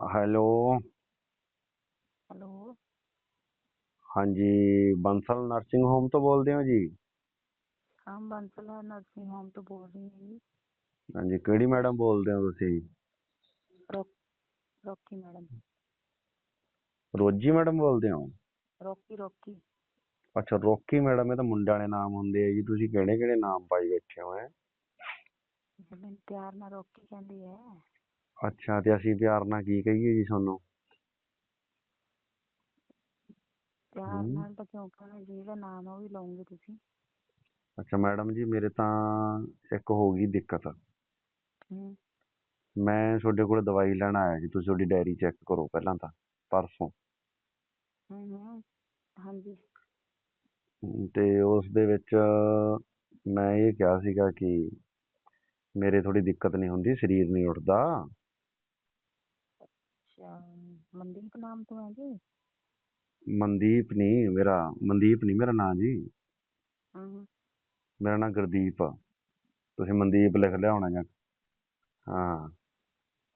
Hello. Hello. ਹਾਂਜੀ Bansal nursing home ਤੋਂ ਬੋਲਦੇ ਹੋ ਜੀ? ਹਾਂ ਬੰਸਲਾ ਨਰਸਿੰਗ ਹੋਮ ਤੋਂ ਬੋਲ ਰਹੀ ਹਾਂ ਜੀ। ਹਾਂਜੀ ਕਿਹੜੀ ਮੈਡਮ ਬੋਲਦੇ ਹੋ ਤੁਸੀਂ? ਰੋ ਰੋਕੀ ਮੈਡਮ। ਰੋਜੀ ਮੈਡਮ ਬੋਲਦੇ ਹੋ? ਰੋਕੀ ਰੋਕੀ। ਅੱਛਾ ਰੋਕੀ ਮੈਡਮ ਇਹ ਤਾਂ ਮੁੰਡਿਆਂ ਦੇ ਨਾਮ ਹੁੰਦੇ ਆ ਜੀ। ਤੁਸੀਂ ਕਿਹੜੇ ਕਿਹੜੇ ਨਾਮ ਪਾਈ ਬੈਠੇ ਹੋ ਹੈ? ਮੈਨੂੰ ਪਿਆਰ ਨਾਲ ਰੋਕੀ ਕਹਿੰਦੀ ਹੈ। ਅੱਛਾ ਤੇ ਅਸੀਂ ਪਿਆਰ ਨਾਲ ਕੀ ਕਹੀਏ ਜੀ ਤੁਹਾਨੂੰ? ਪਿਆਰ ਹਮ। ਨਾਲ ਤਾਂ ਕਿਉਂ ਕਹਣਾ ਜਿਹਦਾ ਨਾਮ ਆ ਉਹ ਵੀ ਲਓਗੇ ਤੁਸੀਂ। ਅੱਛਾ ਮੈਡਮ ਜੀ ਮੇਰੇ ਤਾਂ ਇੱਕ ਹੋ ਗਈ ਦਿੱਕਤ। ਹੂੰ। ਮੈਂ ਤੁਹਾਡੇ ਕੋਲ ਦਵਾਈ ਲੈਣ ਆਇਆ ਜੀ ਤੁਸੀਂ ਤੁਹਾਡੀ ਡਾਇਰੀ ਚੈੱਕ ਕਰੋ ਪਹਿਲਾਂ ਤਾਂ ਪਰਸੋਂ। ਹੂੰ ਹੂੰ ਹਾਂਜੀ। ਹਮ, ਤੇ ਉਸ ਦੇ ਵਿੱਚ ਮੈਂ ਇਹ ਕਿਹਾ ਸੀਗਾ ਕਿ ਮੇਰੇ ਥੋੜੀ ਦਿੱਕਤ ਨਹੀਂ ਹੁੰਦੀ ਸਰੀਰ ਨਹੀਂ ਉੱਠਦਾ। ਅੱਛਾ ਮਨਦੀਪ ਨਾਮ ਤੋਂ ਹੈ ਜੀ ਮਨਦੀਪ ਨਹੀਂ ਮੇਰਾ ਮਨਦੀਪ ਨਹੀਂ ਮੇਰਾ ਨਾਂ ਜੀ। ਮੇਰਾ ਨਾਂ ਗੁਰਦੀਪ ਆ। ਤੁਸੀਂ ਮਨਦੀਪ ਲਿਖ ਲਿਆ ਹੋਣਾ ਜਾਂ? ਹਾਂ।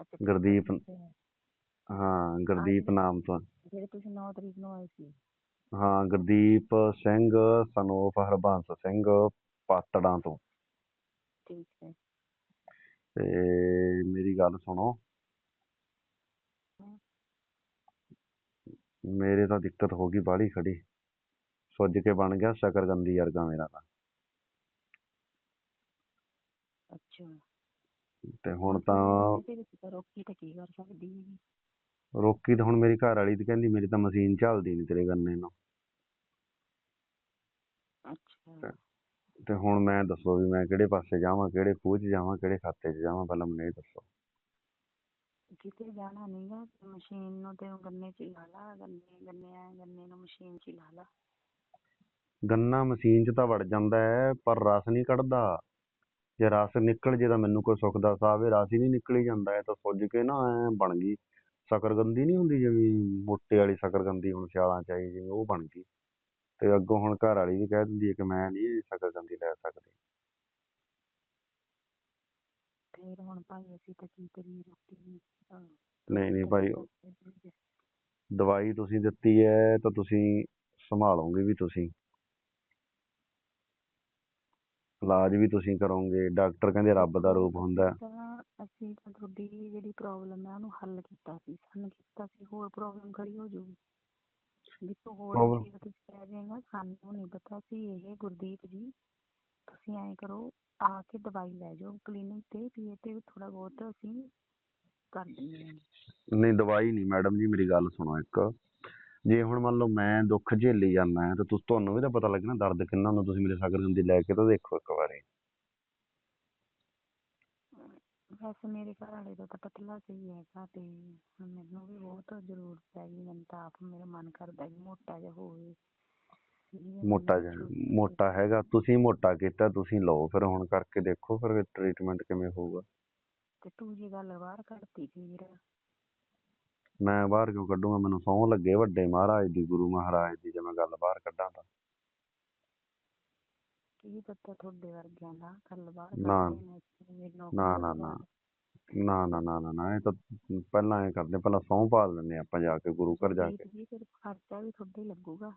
ਅੱਛਾ ਗੁਰਦੀਪ। ਹੈ। ਹਾਂ ਗੁਰਦੀਪ ਨਾਮ ਤੋਂ। ਜਿਹੜੇ ਤੁਸੀਂ 9 ਤਰੀਕ ਨੂੰ ਆਏ ਸੀ? ਹਾਂ ਗੁਰਦੀਪ ਸਿੰਘ ਸਨੋਫ ਹਰਬੰਸ ਸਿੰਘ ਪਾਤੜਾਂ ਤੋਂ। ਠੀਕ ਹੈ। ਤੇ ਮੇਰੀ ਗੱਲ ਸੁਣੋ। ਮੇਰੇ ਤਾਂ ਦਿੱਕਤ ਹੋ ਗਈ ਬਾਹਲੀ ਖੜੀ। ਸੁੱਜ ਕੇ ਬਣ ਗਿਆ ਸ਼ਕਰਗੰਦੀ ਵਰਗਾ ਮੇਰਾ ਤਾਂ। ਅੱਛਾ। ਤੇ ਹੁਣ ਤਾਂ ਇਹਦੇ ਵਿੱਚ ਤਾਂ ਰੋਕੀ ਤਾਂ ਕੀ ਕਰ ਸਕਦੀ ਹੈ ਰੋਕੀ ਤਾਂ ਹੁਣ ਮੇਰੀ ਘਰ ਵਾਲੀ ਤੇ ਕਹਿੰਦੀ ਮੇਰੀ ਤਾਂ ਮਸ਼ੀਨ ਚੱਲਦੀ ਨਹੀਂ ਤੇਰੇ ਗੰਨੇ ਨੂੰ। ਅੱਛਾ। ਤੇ ਹੁਣ ਮੈਂ ਦੱਸੋ ਵੀ ਮੈਂ ਕਿਹੜੇ ਪਾਸੇ ਜਾਵਾਂ ਕਿਹੜੇ ਖੂਹ 'ਚ ਜਾਵਾਂ ਕਿਹੜੇ ਖਾਤੇ 'ਚ ਜਾਵਾਂ ਪਹਿਲਾਂ ਮੈਨੂੰ ਇਹ ਦੱਸੋ। ਕਿਤੇ ਜਾਣਾ ਨਹੀਂਗਾ ਮਸ਼ੀਨ ਨੂੰ ਤੇ ਗੰਨੇ ਚ ਹੀ ਲਾ ਲਾ, ਗੰਨੇ ਗੰਨੇ ਆ ਗੰਨੇ ਨੂੰ ਮਸ਼ੀਨ ਚ ਹੀ ਲਾ ਲਾ। ਗੰਨਾ ਮਸ਼ੀਨ 'ਚ ਤਾਂ ਵੜ ਜਾਂਦਾ ਹੈ ਪਰ ਰਸ ਨਹੀਂ ਕੱਢਦਾ। ਜੇ ਰਸ ਨਿਕਲ ਜੇ ਤਾਂ ਮੈਨੂੰ ਕੋਈ ਸੁੱਖ ਦਾ ਸਾਹ ਇਹ ਰਸ ਹੀ ਨਹੀਂ ਨਿਕਲੀ ਜਾਂਦਾ ਇਹ ਤਾਂ ਸੁੱਜ ਕੇ ਨਾ ਐ ਬਣ ਗਈ। ਸ਼ਕਰਗੰਦੀ ਨਹੀਂ ਹੁੰਦੀ ਜਿਵੇਂ ਮੋਟੇ ਵਾਲੀ ਸ਼ਕਰਗੰਦੀ ਹੁਣ ਸਿਆਲਾਂ 'ਚ ਆਈ ਜਿਵੇਂ ਉਹ ਬਣ ਗਈ। ਤੇ ਅੱਗੋਂ ਹੁਣ ਘਰ ਵਾਲੀ ਵੀ ਕਹਿ ਦਿੰਦੀ ਹੈ ਕਿ ਮੈਂ ਨਹੀਂ ਸ਼ਕਰਗੰਦੀ ਲੈ ਸਕਦੀ। ਫੇਰ ਹੁਣ ਭਾਈ ਅਸੀਂ ਤਾਂ ਕੀ ਕਰੀਏ ਰੋਟੀ ਨੂੰ ਹਾਂ, ਨਹੀਂ ਨਹੀਂ ਭਾਈ। ਦਵਾਈ ਤੁਸੀਂ ਦਿੱਤੀ ਹੈ ਤਾਂ ਤੁਸੀਂ ਸੰਭਾਲੋਗੇ ਵੀ ਤੁਸੀਂ। ਇਲਾਜ ਵੀ ਤੁਸੀਂ ਕਰੋਗੇ ਡਾਕਟਰ ਕਹਿੰਦੇ ਰੱਬ ਦਾ ਰੂਪ ਹੁੰਦਾ। ਹੈ। ਤਾਂ ਅਸੀਂ ਤਾਂ ਤੁਹਾਡੀ ਜਿਹੜੀ ਪ੍ਰੋਬਲਮ ਹੈ ਉਹਨੂੰ ਹੱਲ ਕੀਤਾ ਸੀ ਸਾਨੂੰ ਕੀਤਾ ਸੀ ਹੋਰ ਪ੍ਰੋਬਲਮ ਖੜੀ ਹੋ ਜਾਊਗੀ ਵੀ ਤੂੰ ਹੋਰ Problem- ਚੀਜ਼ ਕੁਝ ਕਹਿ ਜਾਏਗਾ ਸਾਨੂੰ ਨਹੀਂ ਪਤਾ ਸੀ ਇਹ ਗੁਰਦੀਪ ਜੀ। ਤੁਸੀਂ ਐਂ ਕਰੋ ਆ ਕੇ ਦਵਾਈ ਲੈ ਜਾਓ ਕਲੀਨਿਕ ਤੇ ਵੀ ਇਹ ਤੇ ਥੋੜਾ ਬਹੁਤ ਅਸੀਂ ਕਰ ਦਿੰਦੇ ਹਾਂ। ਨਹੀਂ ਦਵਾਈ ਨਹੀਂ ਮੈਡਮ ਜੀ ਮੇਰੀ ਗੱਲ ਸੁਣੋ ਇੱਕ। ਜੇ ਹੁਣ ਮੰਨ ਲਓ ਮੈਂ ਦੁੱਖ ਝੇਲੀ ਜਾਂਦਾ ਤਾਂ ਤੁਸ ਤੁਹਾਨੂੰ ਵੀ ਤਾਂ ਪਤਾ ਲੱਗਣਾ ਦਰਦ ਕਿੰਨਾ ਹੁੰਦਾ ਤੁਸੀਂ ਮੇਰੇ ਸ਼ਕਰਗੰਦੀ ਲੈ ਕੇ ਤਾਂ ਦੇਖੋ ਇੱਕ ਵਾਰੀ। ਵੈਸੇ ਮੇਰੇ ਘਰ ਵਾਲੇ ਦਾ ਤਾਂ ਪਤਲਾ ਸਹੀ ਹੈਗਾ ਤੇ ਮੈਨੂੰ ਵੀ ਬਹੁਤ ਜ਼ਰੂਰਤ ਹੈਗੀ ਮੈਨੂੰ ਤਾਂ ਆਪ ਮੇਰਾ ਮਨ ਕਰਦਾ ਵੀ ਮੋਟਾ ਜਿਹਾ ਹੋਵੇ। ਮੋਟਾ ਜਿਹਾ ਮੋਟਾ ਹੈਗਾ। ਤੁਸੀਂ ਮੋਟਾ ਕੀਤਾ ਤੁਸੀਂ ਲਓ। ਫਿਰ ਹੁਣ ਕਰਕੇ ਦੇਖੋ ਫਿਰ ਟ੍ਰੀਟਮੈਂਟ ਕਿਵੇਂ ਹੋਊਗਾ। ਤੇ ਤੂੰ ਜੀ ਗੱਲ ਬਾਹਰ ਕੱਢਤੀ ਵੀਰ ਮੈਂ ਬਾਹਰ ਕਿਉਂ ਕੱਢੂੰਗਾ? ਮੈਨੂੰ ਸਹੁੰ ਲੱਗੇ ਵੱਡੇ ਮਹਾਰਾਜ ਦੀ ਗੁਰੂ ਮਹਾਰਾਜ ਦੀ ਜੇ ਮੈਂ ਗੱਲ ਬਾਹਰ ਕੱਢਾਂ ਤਾਂ। ਕੀ ਪਤਾ ਤੁਹਾਡੇ ਵਰਗਿਆਂ ਦਾ ਗੱਲ ਬਾਹਰ ਨਾ, ਨੇ ਨਾ ਨਾ ਨਾ। ਨਾ। ਨਾ ਨਾ ਇਹ ਤਾਂ ਪਹਿਲਾਂ ਐ ਕਰਦੇ ਪਹਿਲਾਂ ਸਹੁੰ ਪਾ ਲੈਂਦੇ ਆਪਾਂ ਜਾ ਕੇ ਗੁਰੂ ਘਰ ਜਾ ਕੇ। ਖਰਚਾ ਵੀ ਤੁਹਾਡੇ ਹੀ ਲੱਗੂਗਾ।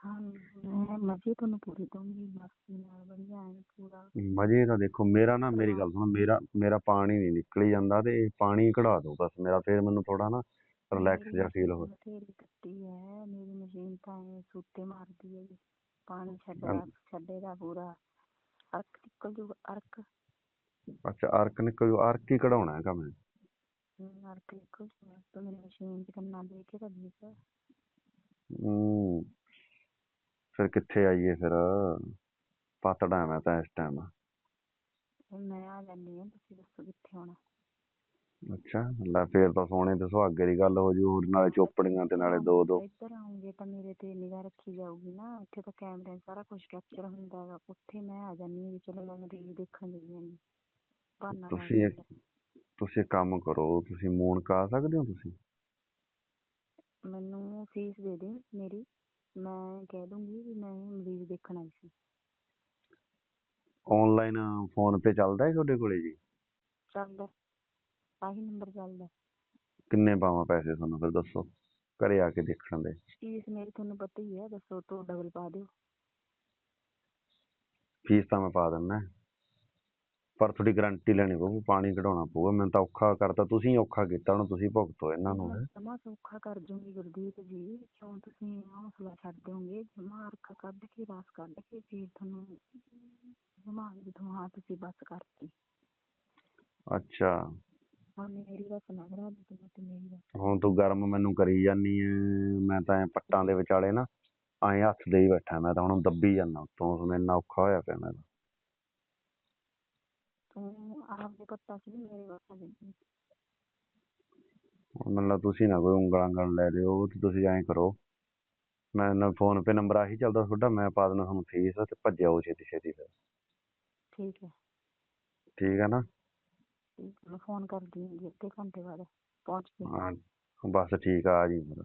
ਹਾਂ ਮੈਂ ਮਰਜ਼ੀ ਤੁਹਾਨੂੰ ਪੂਰੀ ਦਊਂਗੀ ਮਸਤੀ ਨਾਲ ਵਧੀਆ ਐਨ ਪੂਰਾ। ਮਜੇ ਤਾਂ ਦੇਖੋ ਮੇਰਾ ਨਾ ਮੇਰੀ ਗੱਲ ਸੁਣੋ ਮੇਰਾ ਮੇਰਾ ਪਾਣੀ ਨਹੀਂ ਨਿਕਲੀ ਜਾਂਦਾ ਤੇ ਇਹ ਪਾਣੀ ਕਢਾ ਦਿਓ ਬਸ ਮੇਰਾ ਫਿਰ ਮੈਨੂੰ ਥੋੜਾ ਨਾ ਰਿਲੈਕਸ ਜਿਹਾ ਫੀਲ ਹੋ ਮਸ਼ੀਨ ਬਥੇਰੀ ਕੱਟੀ ਹੈ ਮੇਰੀ ਮਸ਼ੀਨ ਤਾਂ ਐ ਸੂਤੇ ਮਾਰਦੀ ਹੈ ਜੀ। ਪਾਣੀ। ਛੱਡਦਾ ਛੱਡੇਗਾ ਪੂਰਾ ਅਰਕ ਨਿਕਲ ਜੂਗਾ ਅਰਕ। ਅੱਛਾ ਆਰਕ ਨਿਕਲ ਆਰਕ ਹੀ ਕਢਾਉਣਾ ਹੈਗਾ ਮੈਂ। ਅਰਕ ਨਿਕਲ ਜੂਗਾ ਤਾਂ ਮੇਰੀ ਮਸ਼ੀਨ ਚ ਕੰਨਾ ਦੇ ਕੇ ਤਾਂ ਦੇਖ ਹੂੰ। ਫਿਰ ਕਿੱਥੇ ਆਈਏ ਫਿਰ? ਪਾਤੜਾ ਮੈਂ ਤਾਂ ਇਸ ਟਾਈਮ ਹੁਣ ਮੈਂ ਆ ਜਾਂਦੀ ਹਾਂ ਤੁਸੀਂ ਦੱਸੋ ਕਿੱਥੇ ਆਉਣਾ ਅੱਛਾ ਲੈ ਫੇਰ ਤਾਂ ਸੋਨੇ ਤੇ ਸੁਹਾਗੇ ਦੀ ਗੱਲ ਹੋ ਜੂ ਹੋਰ ਨਾਲੇ ਚੋਪੜੀਆਂ ਤੇ ਨਾਲੇ ਦੋ ਦੋ। ਇੱਧਰ ਆਉਂਗੇ ਤਾਂ ਮੇਰੇ ਤੇ ਨਿਗਾਹ ਰੱਖੀ ਜਾਊਗੀ ਨਾ ਇੱਥੇ ਤਾਂ ਕੈਮਰੇ 'ਚ ਸਾਰਾ ਕੁਝ ਕੈਪਚਰ ਹੁੰਦਾ ਹੈਗਾ। ਉੱਥੇ ਮੈਂ ਆ ਜਾਂਦੀ ਹਾਂ ਵੀ ਚਲੋ ਮੈਂ ਰੀਲ ਦੇਖਣ ਗਈ ਹਾਂ ਬਹਾਨਾ ਲਾ ਤੁਸੀਂ ਇੱਕ-। ਤੁਸੀਂ ਇੱਕ ਕੰਮ ਕਰੋ ਤੁਸੀਂ ਮੂਨ ਕਾ ਸਕਦੇ ਹੋ ਤੁਸੀਂ? ਮੈਨੂੰ ਫੀਸ ਦੇ ਦੇ ਮੇਰੀ। ਮੈਂ ਕਹਿ ਦੂੰਗੀ ਵੀ ਮੈਂ ਮਰੀਜ਼ ਦੇਖਣ ਆਈ ਸੀ। ਆਨਲਾਈਨ ਫੋਨ ਪੇ ਚੱਲਦਾ ਹੈ ਤੁਹਾਡੇ ਕੋਲੇ ਜੀ? ਚੱਲਦਾ ਆਹੀ ਨੰਬਰ ਚੱਲਦਾ ਕਿੰਨੇ ਪਾਵਾਂ ਪੈਸੇ ਤੁਹਾਨੂੰ ਫਿਰ ਦੱਸੋ? ਘਰੇ ਆ ਕੇ ਦੇਖਣ ਦੇ। ਫੀਸ ਮੇਰੀ ਤੁਹਾਨੂੰ ਪਤਾ ਹੀ ਹੈ ਦੱਸੋ ਤੋਂ ਡਬਲ ਪਾ ਦਿਓ। ਫੀਸ ਤਾਂ ਮੈਂ ਪਾ ਦਿੰਦਾ। ਪਰ ਤੁਹਾਡੀ ਗਾਰੰਟੀ ਲੈਣੀ ਪਊ ਪਾਣੀ ਕਢਾਉਣਾ ਪਊਗਾ ਮੈਨੂੰ ਤਾਂ ਔਖਾ ਕਰਤਾ ਤੁਸੀਂ ਔਖਾ ਕੀਤਾ ਹੁਣ ਤੁਸੀਂ ਭੁਗਤੋ ਇਹਨਾਂ ਨੂੰ ਮੈਂ ਜਮਾ ਸੌਖਾ ਕਰ ਦੂੰਗੀ ਗੁਰਦੀਪ ਜੀ ਕਿਉਂ ਤੁਸੀਂ ਹੌਸਲਾ ਛੱਡ ਦਿਓਗੇ? ਜਮਾ ਅਰਕ ਕੱਢ ਕੇ ਰਸ ਕੱਢ ਕੇ ਫਿਰ ਤੁਹਾਨੂੰ ਜਮਾ ਜਿੱਥੋਂ ਹਾਂ ਤੁਸੀਂ ਬਸ ਕਰਤੀ। ਅੱਛਾ। ਹੁਣ ਮੇਰੀ ਬਸ ਨਾ ਕਰਾ ਦੇ ਤੂੰ ਤੇ ਮੇਰੀ ਬਸ ਹੁਣ ਤੂੰ ਗਰਮ ਮੈਨੂੰ ਕਰੀ ਜਾਨੀ ਐ ਮੈਂ ਤਾਂ ਐਂ ਪੱਟਾਂ ਦੇ ਵਿਚਾਲੇ ਨਾ ਐਂ ਹੱਥ ਦੇ ਹੀ ਬੈਠਾ ਮੈਂ ਤਾਂ ਹੁਣ ਦੱਬੀ ਜਾਂਦਾ ਉੱਤੋਂ ਮੈਨੂੰ ਇੰਨਾ ਔਖਾ ਹੋਇਆ ਪਿਆ ਮੈਂ ਤਾਂ। ਲੱਗਦਾ ਤੁਸੀਂ ਨਾ ਕੋਈ ਉਂਗਲਾਂ ਗਲ ਲੈ ਲਿਓ ਤੇ ਤੁਸੀਂ ਐਂ ਕਰੋ। ਮੈਂ ਨਾ ਫੋਨ ਪੇ ਨੰਬਰ ਆਹੀ ਚੱਲਦਾ ਤੁਹਾਡਾ ਮੈਂ ਪਾ ਦੇਣਾ ਤੁਹਾਨੂੰ ਫੀਸ ਤੇ ਭੱਜਿਓ ਛੇਤੀ ਛੇਤੀ ਫਿਰ। ਠੀਕ ਹੈ। ਠੀਕ ਹੈ ਨਾ? ਹੈ, ਮੈਂ ਫੋਨ ਕਰ ਦੂੰਗੀ ਅੱਧੇ ਘੰਟੇ ਬਾਅਦ। ਪਹੁੰਚ ਕੇ ਹਾਂ ਬਸ ਠੀਕ ਆ ਆ ਜੀ ਫਿਰ।